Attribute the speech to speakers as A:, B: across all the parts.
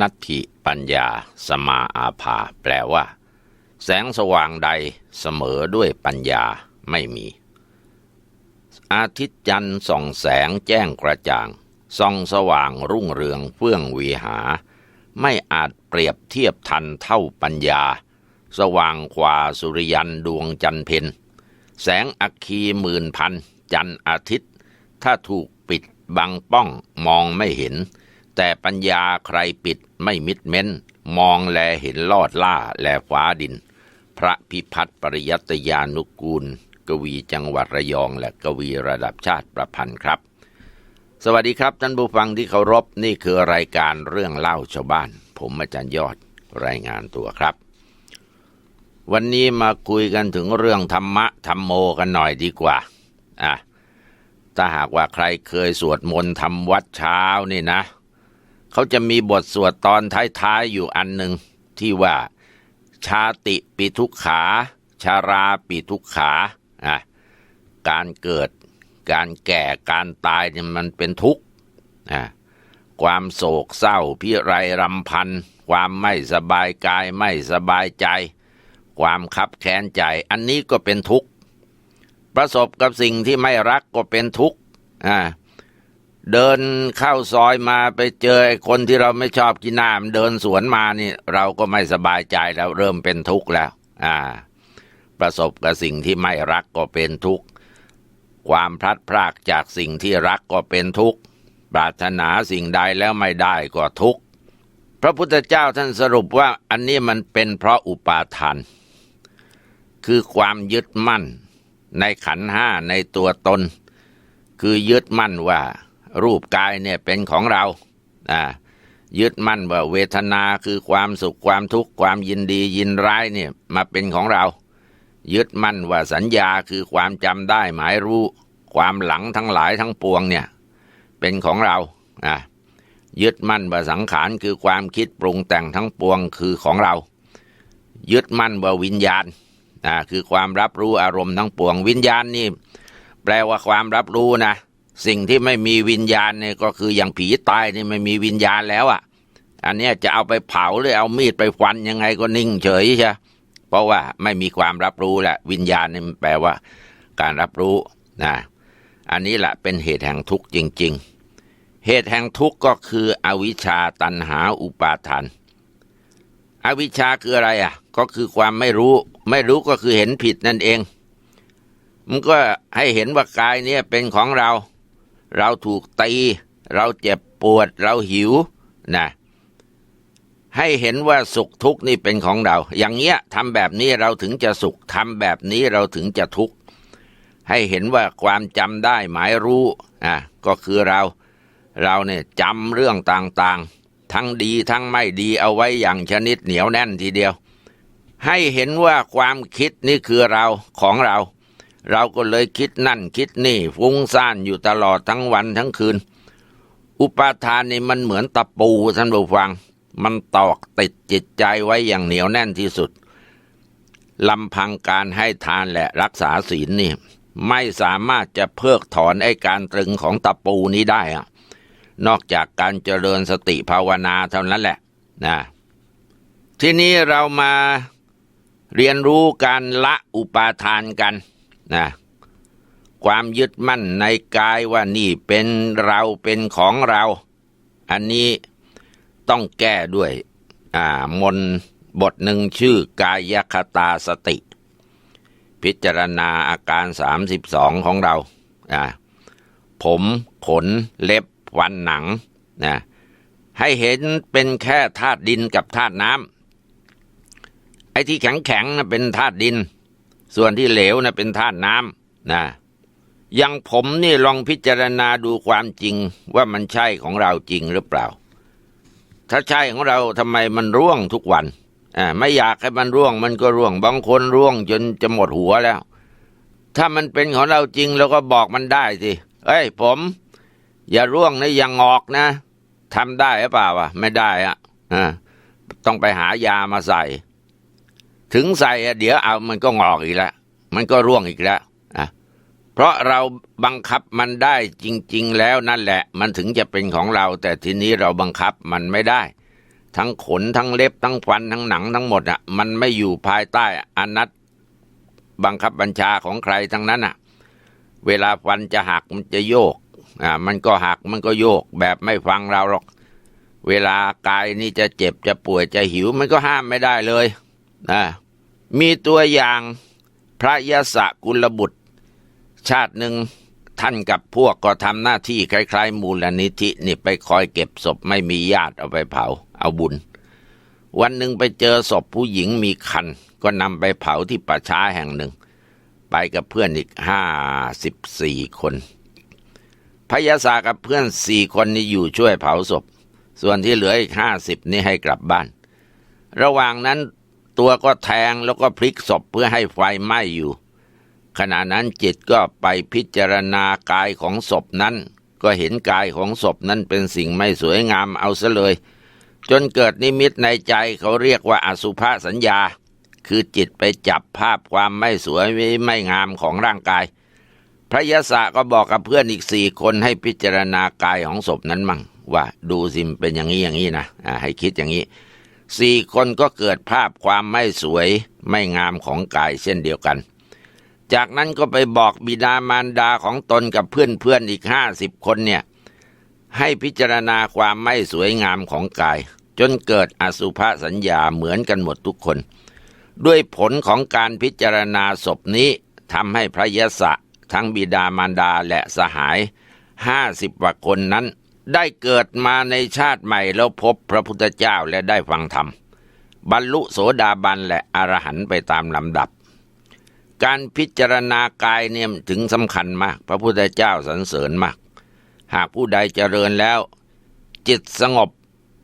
A: นัตถิปัญญา สมาอาภา แปลว่า แสงสว่างใดเสมอด้วยปัญญาไม่มี อาทิตย์จันทร์ส่องแสงแจ้งกระจ่างส่องสว่างรุ่งเรืองเฟื่องวีหา ไม่อาจเปรียบเทียบทันเท่าปัญญา สว่างกว่าสุริยันดวงจันทร์เพนแสงอัคคีหมื่นพัน จันทร์อาทิตย์ ถ้าถูกปิดบังป้องมองไม่เห็น แต่ปัญญาใครปิดไม่มิดเม้น มองแลเห็นลอดล่าแลฟ้าดิน พระพิพัฒน์ปริยัตยานุกูล กวีจังหวัดระยองและกวีระดับชาติประพันธ์ครับ สวัสดีครับท่านผู้ฟังที่เคารพนี่คือรายการเรื่องเล่าชาวบ้าน ผมอาจารย์ยอดรายงานตัวครับ วันนี้มาคุยกันถึงเรื่องธรรมะธรรมโมกันหน่อยดีกว่าอะถ้าหากว่าใครเคยสวดมนต์ทำวัดเช้านี่นะ เขาจะมีบทสวดตอนท้ายๆอยู่อันหนึ่งที่ว่าชาติปิทุกขา ชาราปิทุกขาอะการเกิด การแก่การตายเนี่ยมันเป็นทุกข์อะความโศกเศร้าพิไรรำพัน ความไม่สบายกายไม่สบายใจ ความคับแค้นใจ อันนี้ก็เป็นทุกข์ ประสบกับสิ่งที่ไม่รักก็เป็นทุกข์อ่า เดินเข้าซอยมาไปเจอไอ้คนที่เราไม่ชอบกินน้ำเดินสวนมานี่เราก็ไม่สบายใจแล้วเริ่มเป็นทุกข์แล้ว อ่า ประสบกับสิ่งที่ไม่รักก็เป็นทุกข์ความพลัดพรากจากสิ่งที่รักก็เป็นทุกข์ปรารถนาสิ่งใดแล้วไม่ได้ก็ทุกข์พระพุทธเจ้าท่านสรุปว่าอันนี้มันเป็นเพราะอุปาทาน คือความยึดมั่นในขันห้าในตัวตน คือยึดมั่นว่า รูปกายเนี่ยเป็นของเราอ่ายึดมั่นว่าเวทนาคือความสุขความทุกข์ความยินดียินร้ายเนี่ยมาเป็นของเรา ยึดมั่นว่าสัญญาคือความจำได้หมายรู้ ความหลังทั้งหลายทั้งปวงเนี่ยเป็นของเราอ่ายึดมั่นว่าสังขารคือความคิดปรุงแต่งทั้งปวงคือของเรา ยึดมั่นว่าวิญญาณอ่าคือความรับรู้อารมณ์ทั้งปวง วิญญาณนี่แปลว่าความรับรู้นะ สิ่งที่ไม่มีวิญญาณเนี่ยก็คืออย่างผีตายนี่ไม่มีวิญญาณแล้วอะ่ะ อันเนี้ยจะเอาไปเผาหรือเอามีดไปฟันยังไงก็นิ่งเฉยใช่เพราะว่าไม่มีความรับรู้แหละวิญญาณนี่มันแปลว่า การรับรู้นะอันนี้แหละเป็นเหตุแห่งทุกข์จริง ๆ เหตุแห่งทุกข์ก็คืออวิชชาตันหาอุปาทาน อวิชชาคืออะไรอะ ก็คือความไม่รู้ ไม่รู้ก็คือเห็นผิดนั่นเอง มันก็ให้เห็นว่ากายเนี่ยเป็นของเรา เราถูกตี เราเจ็บปวด เราหิวนะให้เห็นว่าสุขทุกข์นี่เป็นของเรา อย่างเงี้ยทำแบบนี้เราถึงจะสุขทำแบบนี้เราถึงจะทุกข์ให้เห็นว่าความจำได้หมายรู้อะก็คือเราเราเนี่ยจำเรื่องต่างๆ ทั้งดีทั้งไม่ดีเอาไว้อย่างชนิดเหนียวแน่นทีเดียว ให้เห็นว่าความคิดนี่คือเราของเรา เราก็เลยคิดนั่นคิดนี่ฟุ้งซ่านอยู่ตลอดทั้งวันทั้งคืน อุปาทานนี่มันเหมือนตะปูท่านผู้ฟัง มันตอกติดจิตใจไว้อย่างเหนียวแน่นที่สุดลำพังการให้ทานและรักษาศีลนี่ ไม่สามารถจะเพิกถอนไอ้การตรึงของตะปูนี้ได้อะนอกจากการเจริญสติภาวนาเท่านั้นแหละนะทีนี้เรามาเรียนรู้การละอุปาทานกัน นะความยึดมั่นในกายว่านี่เป็นเราเป็นของเรา อันนี้ต้องแก้ด้วยอ่ามนบทหนึ่งชื่อกายคตาสติ พิจารณาอาการ 32 ของเราอ่าผมขนเล็บฟันหนังนะให้เห็นเป็นแค่ธาตุดินกับธาตุน้ำไอ้ที่แข็งแข็งนะเป็นธาตุดิน ส่วนที่เหลวนะเป็นธาตุน้ำนะอยังผมนี่ลองพิจารณาดูความจริงว่ามันใช่ของเราจริงหรือเปล่า ถ้าใช่ของเราทำไมมันร่วงทุกวันอ่าไม่อยากให้มันร่วง มันก็ร่วง บางคนร่วงจนจะหมดหัวแล้ว ถ้ามันเป็นของเราจริงเราก็บอกมันได้สิเอ้ยผม อย่าร่วงนะอย่างอกนะทำได้หรือเปล่าวะไม่ได้อะอ่าต้องไปหายามาใส่ ถึงใส่เดี๋ยวเอามันก็งอกอีกแล้วมันก็ร่วงอีกแล้วอะเพราะเราบังคับมันได้จริง ๆ แล้วนั่นแหละ มันถึงจะเป็นของเรา แต่ทีนี้เราบังคับมันไม่ได้ ทั้งขนทั้งเล็บทั้งฟันทั้งหนังทั้งหมดอะ มันไม่อยู่ภายใต้อนัตบังคับบัญชาของใครทั้งนั้นอะ เวลาฟันจะหักมันจะโยกอ่ามันก็หักมันก็โยก แบบไม่ฟังเราหรอก เวลากายนี่จะเจ็บจะป่วยจะหิว มันก็ห้ามไม่ได้เลย นะมีตัวอย่างพระยศกุลบุตร ชาติหนึ่งท่านกับพวกก็ทำหน้าที่คล้ายๆ มูลนิธินี่ไปคอยเก็บศพไม่มีญาติเอาไปเผา เอาบุญ วันหนึ่งไปเจอศพผู้หญิงมีคัน ก็นำไปเผาที่ป่าช้าแห่งหนึ่ง ไปกับเพื่อนอีกห้าสิบสี่คนพยาศากับเพื่อนสี่คนนี้อยู่ช่วยเผาศพ ส่วนที่เหลืออีกห้าสิบนี่ให้กลับบ้าน ระหว่างนั้น ตัวก็แทงแล้วก็พลิกศพเพื่อให้ไฟไหม้อยู่ ขณะนั้นจิตก็ไปพิจารณากายของศพนั้น ก็เห็นกายของศพนั้นเป็นสิ่งไม่สวยงามเอาซะเลย จนเกิดนิมิตในใจเขาเรียกว่าอสุภสัญญา คือจิตไปจับภาพความไม่สวยไม่งามของร่างกาย พระยศก็บอกกับเพื่อนอีกสี่คนให้พิจารณากายของศพนั้นมั่งว่าดูสิมเป็นอย่างนี้อย่างนี้นะให้คิดอย่างนี้ สี่คนก็เกิดภาพความไม่สวยไม่งามของกายเช่นเดียวกัน จากนั้นก็ไปบอกบิดามารดาของตนกับเพื่อนเพื่อนอีกห้าสิบคนเนี่ยให้พิจารณาความไม่สวยงามของกาย จนเกิดอสุภสัญญาเหมือนกันหมดทุกคน ด้วยผลของการพิจารณาศพนี้ทำให้พระยศะทั้งบิดามารดาและสหายห้าสิบกว่าคนนั้น ได้เกิดมาในชาติใหม่แล้วพบพระพุทธเจ้าและได้ฟังธรรม บรรลุโสดาบันและอรหันต์ไปตามลำดับ การพิจารณากายเนี่ยถึงสำคัญมาก พระพุทธเจ้าสรรเสริญมาก หากผู้ใดเจริญแล้ว จิตสงบ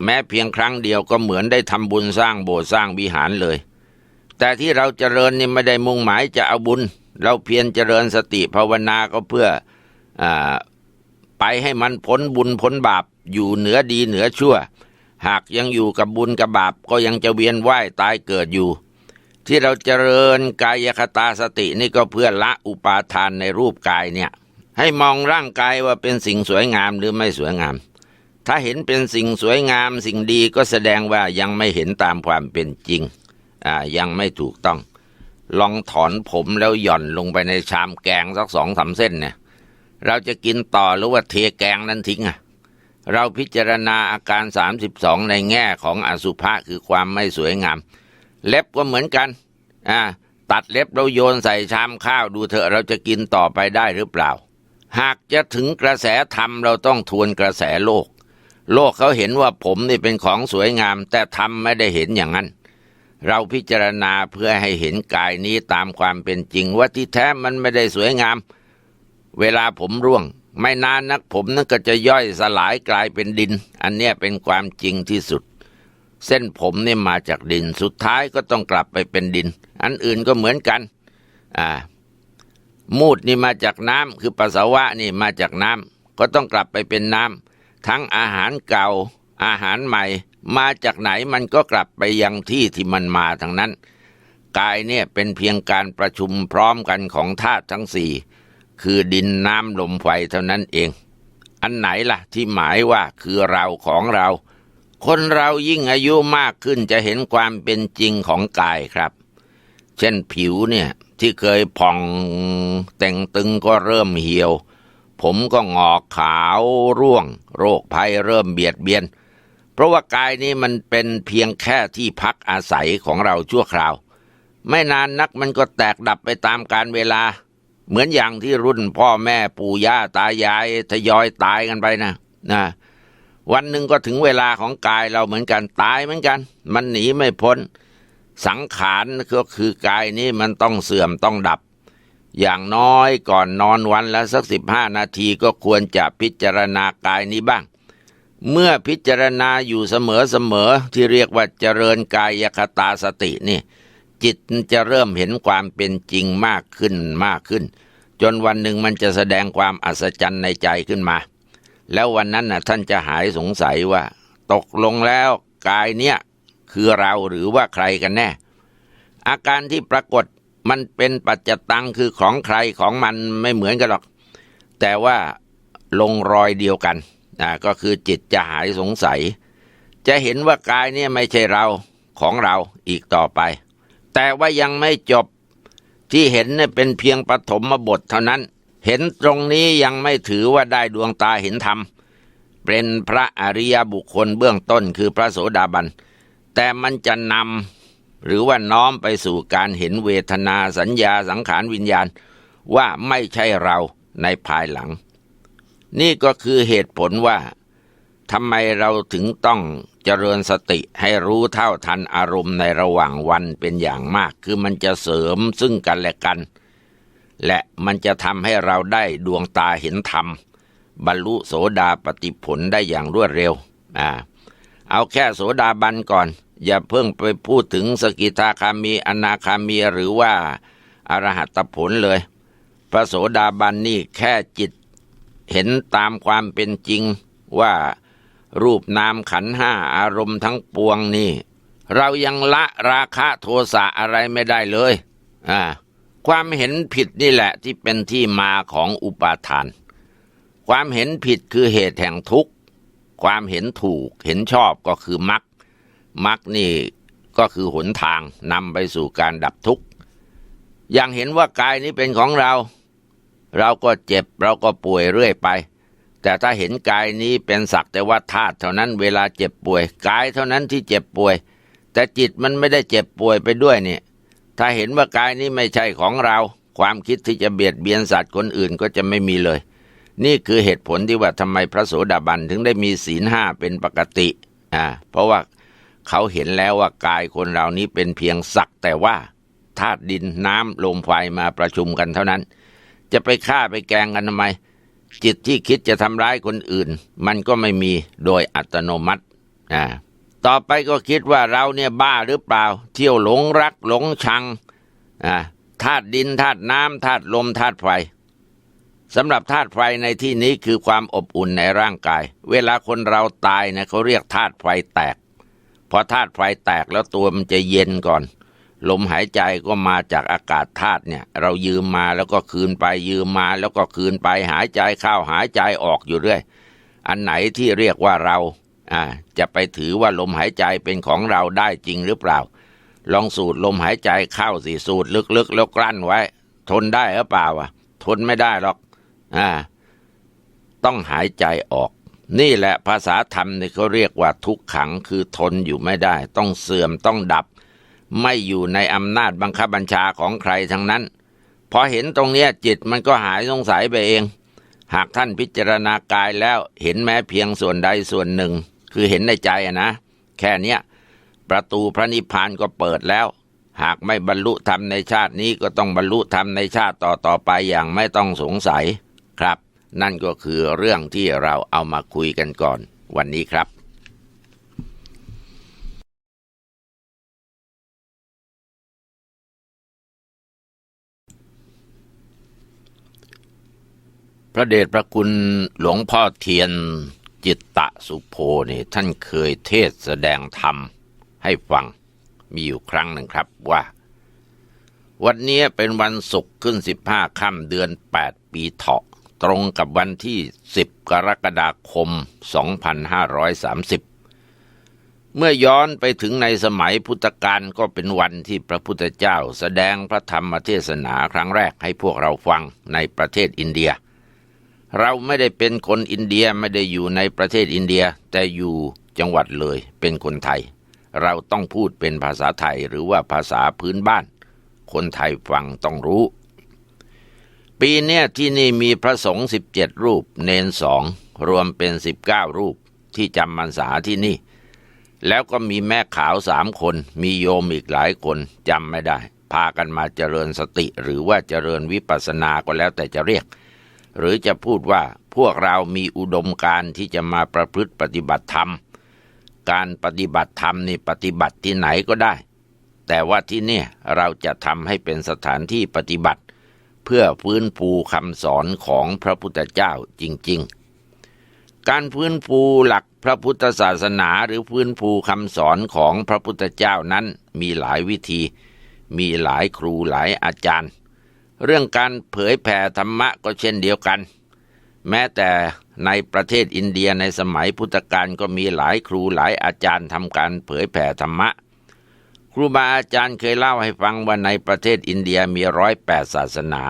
A: แม้เพียงครั้งเดียวก็เหมือนได้ทำบุญสร้างโบสถ์สร้างวิหารเลย แต่ที่เราเจริญนี่ไม่ได้มุ่งหมายจะเอาบุญ เราเพียรเจริญสติภาวนาก็เพื่ออ ไปให้มันพ้นบุญพ้นบาปอยู่เหนือดีเหนือชั่ว หากยังอยู่กับบุญกับบาปก็ยังจะเวียนว่ายตายเกิดอยู่ ที่เราเจริญกายคตาสตินี่ก็เพื่อละอุปาทานในรูปกายเนี่ย ให้มองร่างกายว่าเป็นสิ่งสวยงามหรือไม่สวยงาม ถ้าเห็นเป็นสิ่งสวยงามสิ่งดีก็แสดงว่ายังไม่เห็นตามความเป็นจริงอ่ายังไม่ถูกต้อง ลองถอนผมแล้วหย่อนลงไปในชามแกงสักสองสาเส้นเนี่ย เราจะกินต่อหรือว่าเทแกงนั้นทิ้งอะเราพิจารณาอาการ 32 ในแง่ของอสุภะคือความไม่สวยงาม เล็บก็เหมือนกันอ่าตัดเล็บเราโยนใส่ชามข้าวดูเถอะเราจะกินต่อไปได้หรือเปล่า หากจะถึงกระแสธรรมเราต้องทวนกระแสโลก โลกเขาเห็นว่าผมนี่เป็นของสวยงาม แต่ธรรมไม่ได้เห็นอย่างนั้น เราพิจารณาเพื่อให้เห็นกายนี้ตามความเป็นจริงว่าที่แท้มันไม่ได้สวยงาม เวลาผมร่วง ไม่นานนักผมนั่นก็จะย่อยสลายกลายเป็นดิน อันเนี้ยเป็นความจริงที่สุด เส้นผมนี่มาจากดินสุดท้ายก็ต้องกลับไปเป็นดิน อันอื่นก็เหมือนกัน อ่า มูดนี่มาจากน้ำคือปัสสาวะนี่มาจากน้ำก็ต้องกลับไปเป็นน้ำทั้งอาหารเก่า อาหารใหม่ มาจากไหนมันก็กลับไปยังที่ที่มันมาทั้งนั้นกายเนี่ยเป็นเพียงการประชุมพร้อมกันของธาตุทั้งสี่ คือดินน้ำลมไฟเท่านั้นเอง อันไหนล่ะที่หมายว่าคือเราของเรา คนเรายิ่งอายุมากขึ้นจะเห็นความเป็นจริงของกายครับ เช่นผิวเนี่ยที่เคยผ่องแต่งตึงก็เริ่มเหี่ยว ผมก็งอกขาวร่วง โรคภัยเริ่มเบียดเบียน เพราะว่ากายนี้มันเป็นเพียงแค่ที่พักอาศัยของเราชั่วคราว ไม่นานนักมันก็แตกดับไปตามกาลเวลา เหมือนอย่างที่รุ่นพ่อแม่ปู่ย่าตายายทยอยตายกันไปนะนะวันหนึ่งก็ถึงเวลาของกายเราเหมือนกันตายเหมือนกัน มันหนีไม่พ้น สังขารก็คือกายนี้มันต้องเสื่อมต้องดับ อย่างน้อยก่อนนอนวันละสักสิบห้านาทีก็ควรจะพิจารณากายนี้บ้าง เมื่อพิจารณาอยู่เสมอเสมอที่เรียกว่าเจริญกายคตาสตินี่ จิตจะเริ่มเห็นความเป็นจริงมากขึ้นมากขึ้น จนวันหนึ่งมันจะแสดงความอัศจรรย์ในใจขึ้นมา แล้ววันนั้นนะท่านจะหายสงสัยว่า ตกลงแล้วกายเนี้ยคือเราหรือว่าใครกันแน่ อาการที่ปรากฏมันเป็นปัจจตังคือของใครของมันไม่เหมือนกันหรอก แต่ว่าลงรอยเดียวกันนะก็คือจิตจะหายสงสัย จะเห็นว่ากายเนี่ยไม่ใช่เราของเราอีกต่อไป แต่ว่ายังไม่จบ ที่เห็นเนี่ยเป็นเพียงปฐมบทเท่านั้น เห็นตรงนี้ยังไม่ถือว่าได้ดวงตาเห็นธรรม เป็นพระอริยบุคคลเบื้องต้นคือพระโสดาบัน แต่มันจะนำหรือว่าน้อมไปสู่การเห็นเวทนาสัญญาสังขารวิญญาณ ว่าไม่ใช่เราในภายหลัง นี่ก็คือเหตุผลว่า ทำไมเราถึงต้องเจริญสติให้รู้เท่าทันอารมณ์ในระหว่างวันเป็นอย่างมาก คือมันจะเสริมซึ่งกันและกัน และมันจะทำให้เราได้ดวงตาเห็นธรรม บรรลุโสดาปฏิผลได้อย่างรวดเร็วอ่าเอาแค่โสดาบันก่อน อย่าเพิ่งไปพูดถึงสกิทาคามี อนาคามีหรือว่าอรหัตผลเลย พระโสดาบันนี่แค่จิตเห็นตามความเป็นจริงว่า รูปนามขันห้าอารมณ์ทั้งปวงนี่ เรายังละราคะโทสะอะไรไม่ได้เลยอ่าความเห็นผิดนี่แหละที่เป็นที่มาของอุปาทาน ความเห็นผิดคือเหตุแห่งทุกข์ ความเห็นถูกเห็นชอบก็คือมรรคมรรคนี่ก็คือหนทางนำไปสู่การดับทุกข์ อย่างเห็นว่ากายนี้เป็นของเรา เราก็เจ็บเราก็ป่วยเรื่อยไป แต่ถ้าเห็นกายนี้เป็นสักแต่ว่าธาตุเท่านั้นเวลาเจ็บป่วยกายเท่านั้นที่เจ็บป่วย แต่จิตมันไม่ได้เจ็บป่วยไปด้วยเนี่ยถ้าเห็นว่ากายนี้ไม่ใช่ของเรา ความคิดที่จะเบียดเบียนสัตว์คนอื่นก็จะไม่มีเลย นี่คือเหตุผลที่ว่าทำไมพระโสดาบันถึงได้มีศีลห้าเป็นปกติอ่าเพราะว่าเขาเห็นแล้วว่ากายคนเรานี้เป็นเพียงสักแต่ว่าธาตุดินน้ำลมไฟมาประชุมกันเท่านั้น จะไปฆ่าไปแกงกันทำไม จิตที่คิดจะทำร้ายคนอื่น มันก็ไม่มีโดยอัตโนมัติอ่าต่อไปก็คิดว่าเราเนี่ยบ้าหรือเปล่า เที่ยวหลงรักหลงชังอ่าธาตุดินธาตุน้ำธาตุลมธาตุไฟสำหรับธาตุไฟในที่นี้คือความอบอุ่นในร่างกาย เวลาคนเราตายเนี่ยเขาเรียกธาตุไฟแตก พอธาตุไฟแตกแล้วตัวมันจะเย็นก่อน ลมหายใจก็มาจากอากาศธาตุเนี่ย เรายืมมาแล้วก็คืนไปยืมมาแล้วก็คืนไปหายใจเข้าหายใจออกอยู่เรื่อย อันไหนที่เรียกว่าเราอ่าจะไปถือว่าลมหายใจเป็นของเราได้จริงหรือเปล่า ลองสูดลมหายใจเข้าสิสูดลึกๆ แล้วกลั้นไว้ ทนได้หรือเปล่าอะ ทนไม่ได้หรอกอ่าต้องหายใจออก นี่แหละภาษาธรรมนี่เขาเรียกว่าทุกขังคือทนอยู่ไม่ได้ ต้องเสื่อมต้องดับ ไม่อยู่ในอำนาจบังคับบัญชาของใครทั้งนั้น พอเห็นตรงนี้จิตมันก็หายสงสัยไปเอง หากท่านพิจารณากายแล้วเห็นแม้เพียงส่วนใดส่วนหนึ่ง คือเห็นในใจนะ แค่เนี้ยประตูพระนิพพานก็เปิดแล้ว หากไม่บรรลุธรรมในชาตินี้ก็ต้องบรรลุธรรมในชาติต่อต่อไปอย่างไม่ต้องสงสัยครับ นั่นก็คือเรื่องที่เราเอามาคุยกันก่อน วันนี้ครับ พระเดชพระคุณหลวงพ่อเทียนจิตตะสุโพนี่ท่านเคยเทศแสดงธรรมให้ฟังมีอยู่ครั้งหนึ่งครับว่า วันนี้เป็นวันศุกร์ขึ้นสิบห้าค่ำเดือนแปดปีเถาะ ตรงกับวันที่สิบกรกฎาคมสองพันห้าร้อยสามสิบเมื่อย้อนไปถึงในสมัยพุทธกาลก็เป็นวันที่พระพุทธเจ้าแสดงพระธรรมเทศนาครั้งแรกให้พวกเราฟังในประเทศอินเดีย เราไม่ได้เป็นคนอินเดียไม่ได้อยู่ในประเทศอินเดีย แต่อยู่จังหวัดเลยเป็นคนไทย เราต้องพูดเป็นภาษาไทยหรือว่าภาษาพื้นบ้าน คนไทยฟังต้องรู้ ปีเนี้ยที่นี่มีพระสงฆ์สิบเจ็ดรูป เนนสองรวมเป็นสิบเก้ารูปที่จำพรรษาที่นี่ แล้วก็มีแม่ขาวสามคน มีโยมอีกหลายคนจำไม่ได้ พากันมาเจริญสติหรือว่าเจริญวิปัสสนาก็แล้วแต่จะเรียก หรือจะพูดว่าพวกเรามีอุดมการที่จะมาประพฤติปฏิบัติธรรม การปฏิบัติธรรมนี่ปฏิบัติที่ไหนก็ได้ แต่ว่าที่นี่เราจะทำให้เป็นสถานที่ปฏิบัติ เพื่อฟื้นฟูคำสอนของพระพุทธเจ้าจริง ๆ การฟื้นฟูหลักพระพุทธศาสนาหรือฟื้นฟูคำสอนของพระพุทธเจ้านั้นมีหลายวิธี มีหลายครูหลายอาจารย์ เรื่องการเผยแผ่ธรรมะก็เช่นเดียวกัน แม้แต่ในประเทศอินเดียในสมัยพุทธกาลก็มีหลายครูหลายอาจารย์ทำการเผยแผ่ธรรมะ ครูบาอาจารย์เคยเล่าให้ฟังว่าในประเทศอินเดียมีร้อยแปดศาสนา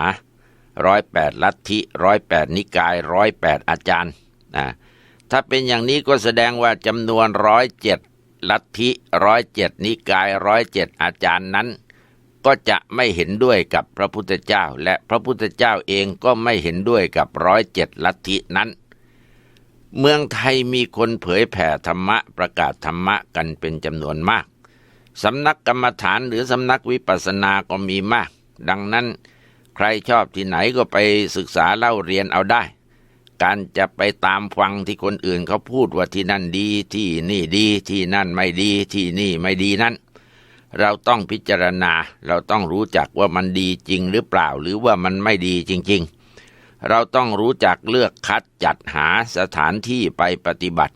A: ร้อยแปดลัทธิร้อยแปดนิกายร้อยแปดอาจารย์นะถ้าเป็นอย่างนี้ก็แสดงว่าจำนวนร้อยเจ็ดลัทธิร้อยเจ็ดนิกายร้อยเจ็ดอาจารย์นั้น ก็จะไม่เห็นด้วยกับพระพุทธเจ้า และพระพุทธเจ้าเองก็ไม่เห็นด้วยกับร้อยเจ็ดลัทธินั้น เมืองไทยมีคนเผยแผ่ธรรมะประกาศธรรมะกันเป็นจำนวนมาก สำนักกรรมฐานหรือสำนักวิปัสสนาก็มีมาก ดังนั้นใครชอบที่ไหนก็ไปศึกษาเล่าเรียนเอาได้ การจะไปตามฟังที่คนอื่นเขาพูดว่าที่นั่นดีที่นี่ดีที่นั่นไม่ดีที่นี่ไม่ดีนั้น เราต้องพิจารณา เราต้องรู้จักว่ามันดีจริงหรือเปล่า หรือว่ามันไม่ดีจริง ๆ เราต้องรู้จักเลือกคัดจัดหาสถานที่ไปปฏิบัติ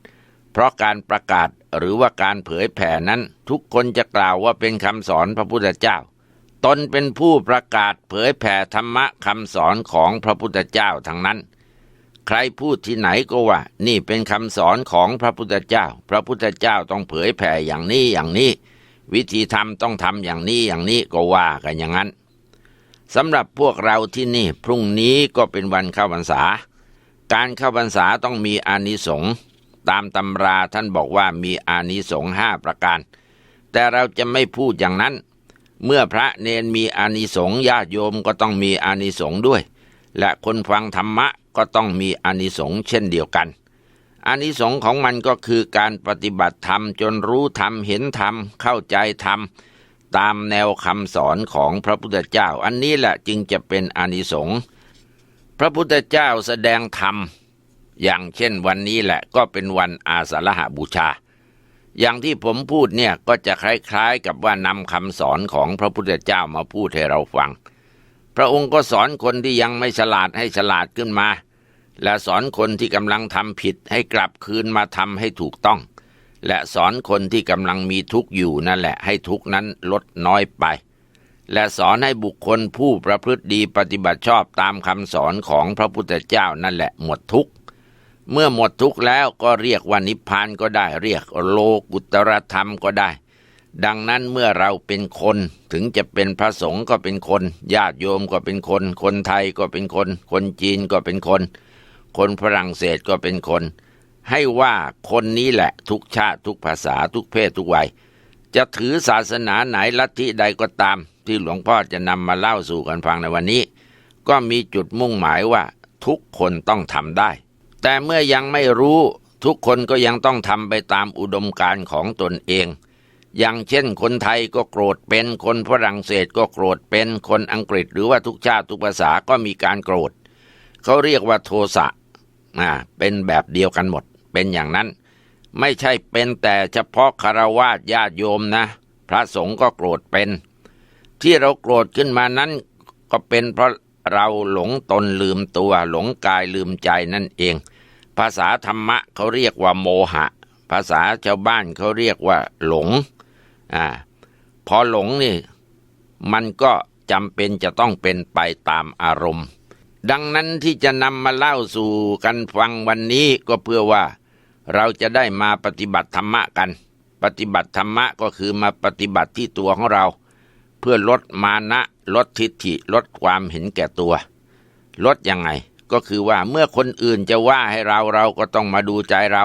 A: เพราะการประกาศหรือว่าการเผยแผ่นั้น ทุกคนจะกล่าวว่าเป็นคำสอนพระพุทธเจ้า ตนเป็นผู้ประกาศเผยแผ่ธรรมะคำสอนของพระพุทธเจ้าทั้งนั้น ใครพูดที่ไหนก็ว่า นี่เป็นคำสอนของพระพุทธเจ้า พระพุทธเจ้าต้องเผยแผ่อย่างนี้อย่างนี้ วิธีทำต้องทำอย่างนี้อย่างนี้ก็ว่ากันอย่างนั้นสำหรับพวกเราที่นี่พรุ่งนี้ก็เป็นวันเข้าพรรษา การเข้าพรรษาต้องมีอานิสงส์ตามตำราท่านบอกว่ามีอานิสงส์ห้าประการ แต่เราจะไม่พูดอย่างนั้น เมื่อพระเนนมีอานิสงส์ญาติโยมก็ต้องมีอานิสงส์ด้วย และคนฟังธรรมะก็ต้องมีอานิสงส์เช่นเดียวกัน อานิสงส์ของมันก็คือการปฏิบัติธรรมจนรู้ธรรมเห็นธรรมเข้าใจธรรมตามแนวคำสอนของพระพุทธเจ้า อันนี้แหละจึงจะเป็นอานิสงส์พระพุทธเจ้าแสดงธรรม อย่างเช่นวันนี้แหละก็เป็นวันอาสาฬหบูชา อย่างที่ผมพูดเนี่ยก็จะคล้ายๆกับว่านำคำสอนของพระพุทธเจ้ามาพูดให้เราฟัง พระองค์ก็สอนคนที่ยังไม่ฉลาดให้ฉลาดขึ้นมา และสอนคนที่กำลังทำผิดให้กลับคืนมาทำให้ถูกต้อง และสอนคนที่กำลังมีทุกข์อยู่นั่นแหละให้ทุกนั้นลดน้อยไป และสอนให้บุคคลผู้ประพฤติดีปฏิบัติชอบตามคำสอนของพระพุทธเจ้านั่นแหละหมดทุกข์เมื่อหมดทุกข์แล้วก็เรียกว่านิพพานก็ได้เรียกโลกุตรธรรมก็ได้ ดังนั้นเมื่อเราเป็นคนถึงจะเป็นพระสงฆ์ก็เป็นคน ญาติโยมก็เป็นคน คนไทยก็เป็นคน คนจีนก็เป็นคน คนฝรั่งเศสก็เป็นคน ให้ว่าคนนี้แหละทุกชาติทุกภาษาทุกเพศทุกวัย จะถือศาสนาไหนลัทธิใดก็ตาม ที่หลวงพ่อจะนำมาเล่าสู่กันฟังในวันนี้ ก็มีจุดมุ่งหมายว่าทุกคนต้องทำได้ แต่เมื่อยังไม่รู้ทุกคนก็ยังต้องทำไปตามอุดมการณ์ของตนเอง อย่างเช่นคนไทยก็โกรธเป็น คนฝรั่งเศสก็โกรธเป็น คนอังกฤษหรือว่าทุกชาติทุกภาษาก็มีการโกรธ เขาเรียกว่าโทสะ อ่าเป็นแบบเดียวกันหมด เป็นอย่างนั้น ไม่ใช่เป็นแต่เฉพาะคารวะญาติโยมนะ พระสงฆ์ก็โกรธเป็น ที่เราโกรธขึ้นมานั้น ก็เป็นเพราะเราหลงตนลืมตัว หลงกายลืมใจนั่นเอง ภาษาธรรมะเขาเรียกว่าโมหะ ภาษาชาวบ้านเขาเรียกว่า หลงอ่าพอหลงนี่ มันก็จำเป็นจะต้องเป็นไปตามอารมณ์ ดังนั้นที่จะนำมาเล่าสู่กันฟังวันนี้ก็เพื่อว่า เราจะได้มาปฏิบัติธรรมะกัน ปฏิบัติธรรมะก็คือมาปฏิบัติที่ตัวของเรา เพื่อลดมานะลดทิฏฐิลดความเห็นแก่ตัว ลดยังไง ก็คือว่าเมื่อคนอื่นจะว่าให้เราเราก็ต้องมาดูใจเรา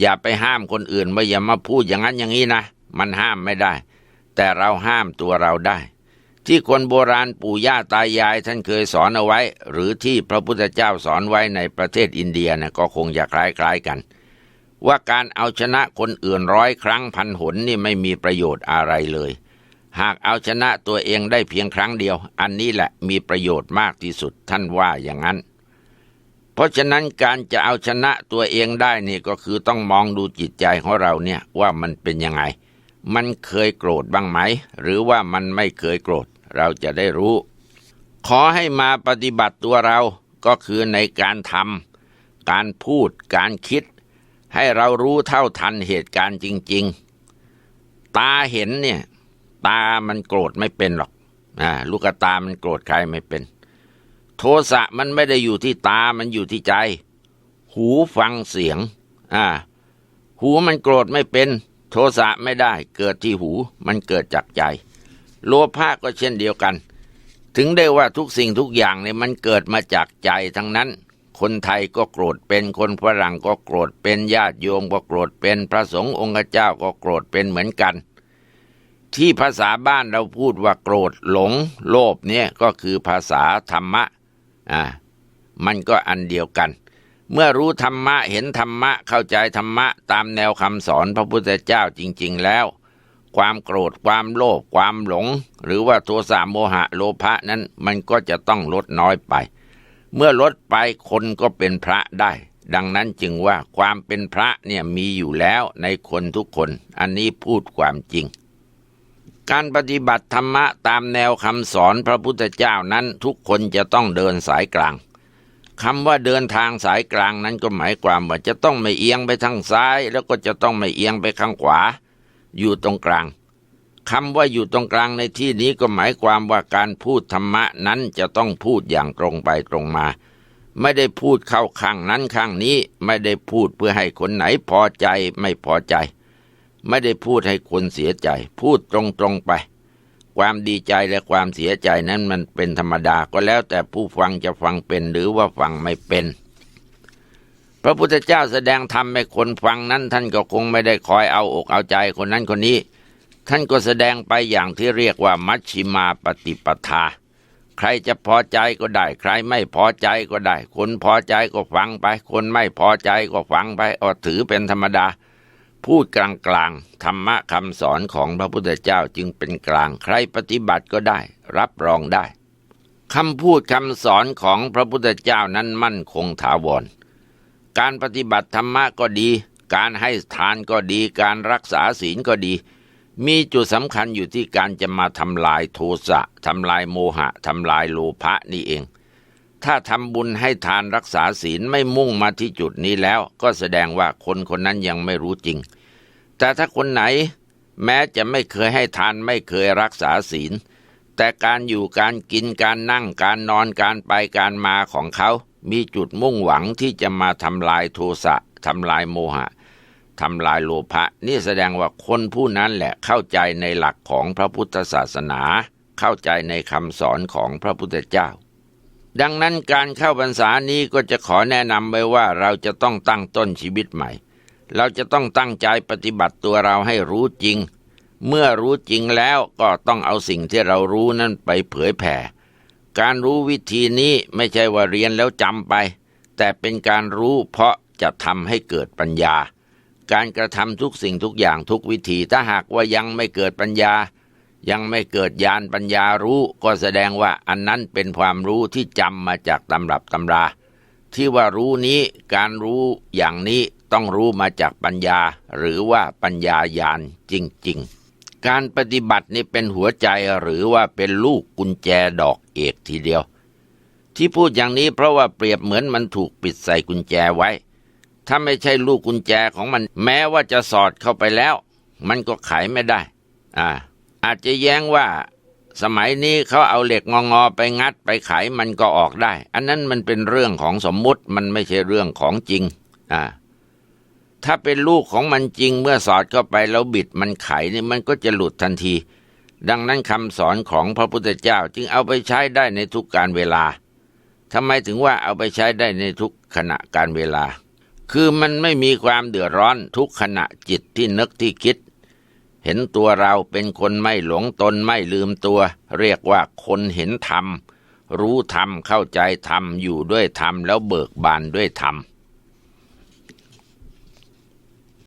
A: อย่าไปห้ามคนอื่นว่าอย่ามาพูดอย่างนั้นอย่างนี้นะ มันห้ามไม่ได้ แต่เราห้ามตัวเราได้ ที่คนโบราณปู่ย่าตายายท่านเคยสอนเอาไว้ หรือที่พระพุทธเจ้าสอนไว้ในประเทศอินเดียนะก็คงจะคล้ายๆกัน ว่าการเอาชนะคนอื่นร้อยครั้งพันหนนี่ไม่มีประโยชน์อะไรเลย หากเอาชนะตัวเองได้เพียงครั้งเดียว อันนี้แหละมีประโยชน์มากที่สุดท่านว่าอย่างนั้น เพราะฉะนั้นการจะเอาชนะตัวเองได้นี่ก็คือต้องมองดูจิตใจของเราเนี่ยว่ามันเป็นยังไง มันเคยโกรธบ้างไหม หรือว่ามันไม่เคยโกรธ เราจะได้รู้ ขอให้มาปฏิบัติตัวเราก็คือในการทำการพูดการคิด ให้เรารู้เท่าทันเหตุการณ์จริง ๆ ตาเห็นเนี่ย ตามันโกรธไม่เป็นหรอกนะลูกตามันโกรธใครไม่เป็น โทสะมันไม่ได้อยู่ที่ตามันอยู่ที่ใจ หูฟังเสียงอ่าหูมันโกรธไม่เป็น โทสะไม่ได้ เกิดที่หูมันเกิดจากใจ โลภะก็เช่นเดียวกัน ถึงได้ว่าทุกสิ่งทุกอย่างเนี่ยมันเกิดมาจากใจทั้งนั้น คนไทยก็โกรธเป็นคนฝรั่งก็โกรธเป็นญาติโยมก็โกรธเป็นพระสงฆ์องค์เจ้าก็โกรธเป็นเหมือนกัน ที่ภาษาบ้านเราพูดว่าโกรธหลง โลภเนี่ยก็คือภาษาธรรมะอ่ามันก็อันเดียวกัน เมื่อรู้ธรรมะเห็นธรรมะเข้าใจธรรมะตามแนวคำสอนพระพุทธเจ้าจริง ๆ แล้ว ความโกรธความโลภความหลง หรือว่าโทสะโมหะโลภะนั้นมันก็จะต้องลดน้อยไป เมื่อลดไปคนก็เป็นพระได้ ดังนั้นจึงว่าความเป็นพระเนี่ยมีอยู่แล้วในคนทุกคน อันนี้พูดความจริง การปฏิบัติธรรมะตามแนวคำสอนพระพุทธเจ้านั้นทุกคนจะต้องเดินสายกลางคำว่าเดินทางสายกลางนั้นก็หมายความว่าจะต้องไม่เอียงไปทางซ้าย แล้วก็จะต้องไม่เอียงไปข้างขวา อยู่ตรงกลางคำว่าอยู่ตรงกลางในที่นี้ก็หมายความว่าการพูดธรรมะนั้นจะต้องพูดอย่างตรงไปตรงมา ไม่ได้พูดเข้าข้างนั้นข้างนี้ไม่ได้พูดเพื่อให้คนไหนพอใจไม่พอใจ ไม่ได้พูดให้คนเสียใจ พูดตรงๆไป ความดีใจและความเสียใจนั้นมันเป็นธรรมดาก็แล้วแต่ผู้ฟังจะฟังเป็นหรือว่าฟังไม่เป็น พระพุทธเจ้าแสดงธรรมให้คนฟังนั้น ท่านก็คงไม่ได้คอยเอาอกเอาใจคนนั้นคนนี้ ท่านก็แสดงไปอย่างที่เรียกว่ามัชชิมาปฏิปทา ใครจะพอใจก็ได้ ใครไม่พอใจก็ได้ คนพอใจก็ฟังไป คนไม่พอใจก็ฟังไปเอาถือเป็นธรรมดา พูดกลางๆธรรมะคำสอนของพระพุทธเจ้าจึงเป็นกลางใครปฏิบัติก็ได้ รับรองได้คำพูดคำสอนของพระพุทธเจ้านั้นมั่นคงถาวร การปฏิบัติธรรมะก็ดี การให้ทานก็ดี การรักษาศีลก็ดี มีจุดสำคัญอยู่ที่การจะมาทำลายโทสะทำลายโมหะทำลายโลภะนี่เอง ถ้าทำบุญให้ทานรักษาศีลไม่มุ่งมาที่จุดนี้แล้ว ก็แสดงว่าคนคนนั้นยังไม่รู้จริง แต่ถ้าคนไหน แม้จะไม่เคยให้ทานไม่เคยรักษาศีล แต่การอยู่การกินการนั่งการนอนการไปการมาของเขา มีจุดมุ่งหวังที่จะมาทำลายโทสะทำลายโมหะทำลายโลภะนี่แสดงว่าคนผู้นั้นแหละเข้าใจในหลักของพระพุทธศาสนา เข้าใจในคำสอนของพระพุทธเจ้า ดังนั้นการเข้าพรรษานี้ก็จะขอแนะนำไว้ว่าเราจะต้องตั้งต้นชีวิตใหม่ เราจะต้องตั้งใจปฏิบัติตัวเราให้รู้จริง เมื่อรู้จริงแล้วก็ต้องเอาสิ่งที่เรารู้นั้นไปเผยแผ่ การรู้วิธีนี้ไม่ใช่ว่าเรียนแล้วจำไป แต่เป็นการรู้เพราะจะทำให้เกิดปัญญา การกระทำทุกสิ่งทุกอย่างทุกวิธีถ้าหากว่ายังไม่เกิดปัญญา ยังไม่เกิดญาณปัญญารู้ก็แสดงว่าอันนั้นเป็นความรู้ที่จำมาจากตำรับตำรา ที่ว่ารู้นี้การรู้อย่างนี้ต้องรู้มาจากปัญญา หรือว่าปัญญาญาณจริง ๆ การปฏิบัตินี่เป็นหัวใจหรือว่าเป็นลูกกุญแจดอกเอกทีเดียว ที่พูดอย่างนี้เพราะว่าเปรียบเหมือนมันถูกปิดใส่กุญแจไว้ ถ้าไม่ใช่ลูกกุญแจของมัน แม้ว่าจะสอดเข้าไปแล้ว มันก็ไขไม่ได้ อ่า อาจจะแย้งว่า สมัยนี้เขาเอาเหล็กงอๆไปงัดไปไขมันก็ออกได้ อันนั้นมันเป็นเรื่องของสมมุติมันไม่ใช่เรื่องของจริง อ่า ถ้าเป็นลูกของมันจริงเมื่อสอดเข้าไปแล้วบิดมันไขนี่มันก็จะหลุดทันที ดังนั้นคำสอนของพระพุทธเจ้าจึงเอาไปใช้ได้ในทุกการเวลาทำไมถึงว่าเอาไปใช้ได้ในทุกขณะการเวลา คือมันไม่มีความเดือดร้อนทุกขณะจิตที่นึกที่คิด เห็นตัวเราเป็นคนไม่หลงตนไม่ลืมตัว เรียกว่าคนเห็นธรรม รู้ธรรมเข้าใจธรรมอยู่ด้วยธรรมแล้วเบิกบานด้วยธรรม